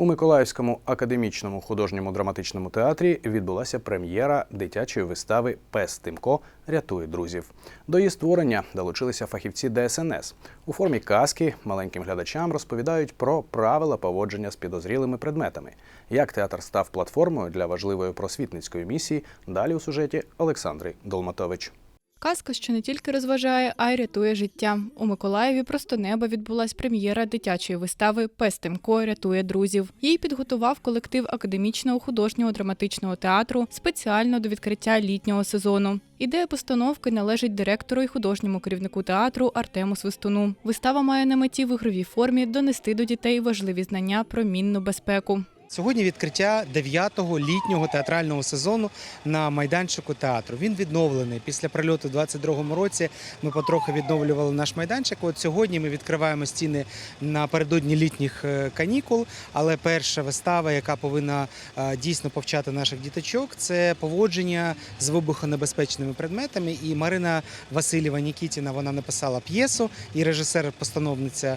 У Миколаївському академічному художньому драматичному театрі відбулася прем'єра дитячої вистави Пес Тимко рятує друзів. До її створення долучилися фахівці ДСНС. У формі казки маленьким глядачам розповідають про правила поводження з підозрілими предметами. Як театр став платформою для важливої просвітницької місії, далі у сюжеті Олександри Долматович. Казка, що не тільки розважає, а й рятує життя. У Миколаєві просто неба відбулась прем'єра дитячої вистави Пес Тимко рятує друзів. Її підготував колектив академічного художнього драматичного театру спеціально до відкриття літнього сезону. Ідея постановки належить директору і художньому керівнику театру Артему Свистуну. Вистава має на меті в ігровій формі донести до дітей важливі знання про мінну безпеку. Сьогодні відкриття 9-го літнього театрального сезону на майданчику театру. Він відновлений після прильоту у 22-му році. Ми потрохи відновлювали наш майданчик. От сьогодні ми відкриваємо стіни напередодні літніх е, канікул. Але перша вистава, яка повинна е, дійсно повчати наших діточок, це поводження з вибухонебезпечними предметами. І Марина Васильєва Нікітіна вона написала п'єсу, і режисер-постановниця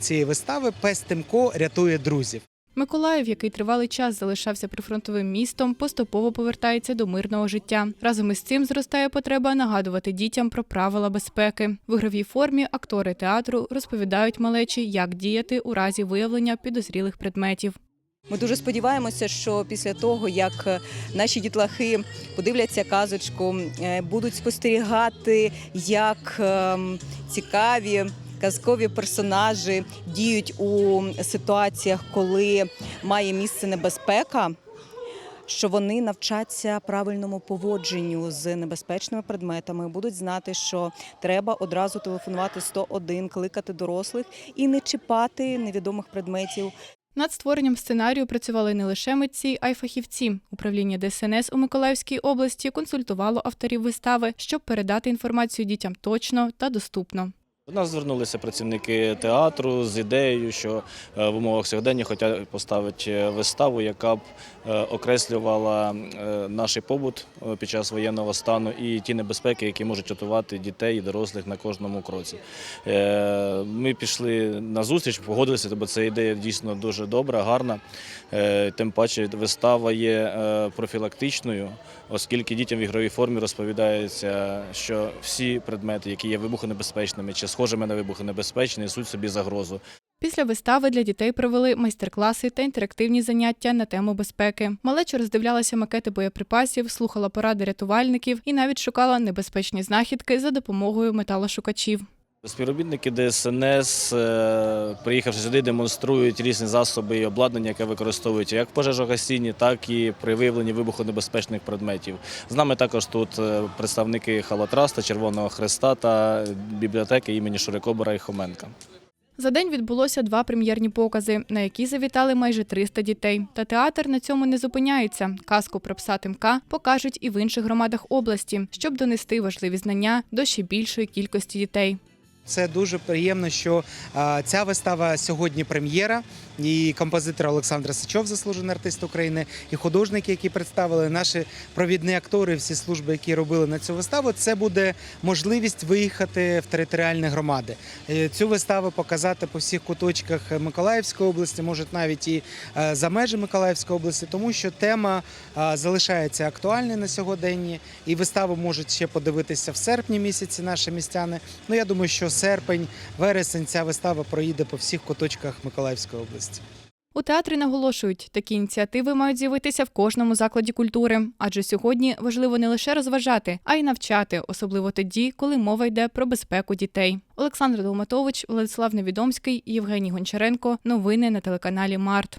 цієї вистави Пес Тимко рятує друзів. Миколаїв, який тривалий час залишався прифронтовим містом, поступово повертається до мирного життя. Разом із цим зростає потреба нагадувати дітям про правила безпеки. В ігровій формі актори театру розповідають малечі, як діяти у разі виявлення підозрілих предметів. Ми дуже сподіваємося, що після того, як е, наші дітлахи подивляться казочку, е, будуть спостерігати, як ем, цікаві казкові персонажі діють у ситуаціях, коли має місце небезпека. Що вони навчаться правильному поводженню з небезпечними предметами, будуть знати, що треба одразу телефонувати 101, кликати дорослих і не чіпати невідомих предметів, Над створенням сценарію працювали не лише митці, а й фахівці. Управління ДСНС у Миколаївській області консультувало авторів вистави, щоб передати інформацію дітям точно та доступно. До нас звернулися працівники театру з ідеєю, що е, в умовах сьогодення хочуть поставити виставу, яка б е, окреслювала е, наш побут е, під час воєнного стану і ті небезпеки, які можуть рятувати дітей і дорослих на кожному кроці. Е, Ми пішли на зустріч, погодилися, бо ця ідея дійсно дуже добра, гарна. Е, Тим паче вистава є е, профілактичною, оскільки дітям в ігровій формі розповідається, що всі предмети, які є вибухонебезпечними чи схожими на вибухонебезпечні, несуть собі загрозу. Після вистави для дітей провели майстер-класи та інтерактивні заняття на тему безпеки. Малеча роздивлялася макети боєприпасів, слухала поради рятувальників і навіть шукала небезпечні знахідки за допомогою металошукачів. Співробітники ДСНС, е, приїхавши сюди, демонструють різні засоби і обладнання, яке використовують як в пожежогасінні, так і при виявленні вибухонебезпечних предметів. З нами також тут е, представники Халатраста, Червоного Хреста та бібліотеки імені Шурикобора і Хоменка. За день відбулося два прем'єрні покази, на які завітали майже 300 дітей. Та театр на цьому не зупиняється. Казку про пса Тимка покажуть і в інших громадах області, щоб донести важливі знання до ще більшої кількості дітей. Це дуже приємно, що ця вистава сьогодні прем'єра. І композитор Олександр Сичов, заслужений артист України, і художники, які представили наші провідні актори, всі служби, які робили на цю виставу. Це буде можливість виїхати в територіальні громади. Е, Цю виставу показати по всіх куточках Миколаївської області, може навіть і е, за межі Миколаївської області, тому що тема залишається актуальною на сьогоденні. І виставу можуть ще подивитися в серпні місяці наші містяни. Ну я думаю, що серпень, вересень ця вистава проїде по всіх куточках Миколаївської області. У театрі наголошують, такі ініціативи мають з'явитися в кожному закладі культури, адже сьогодні важливо не лише розважати, а й навчати, особливо тоді, коли мова йде про безпеку дітей. Олександр Долматович, Владислав Невідомський, Євгеній Гончаренко. Новини на телеканалі Март.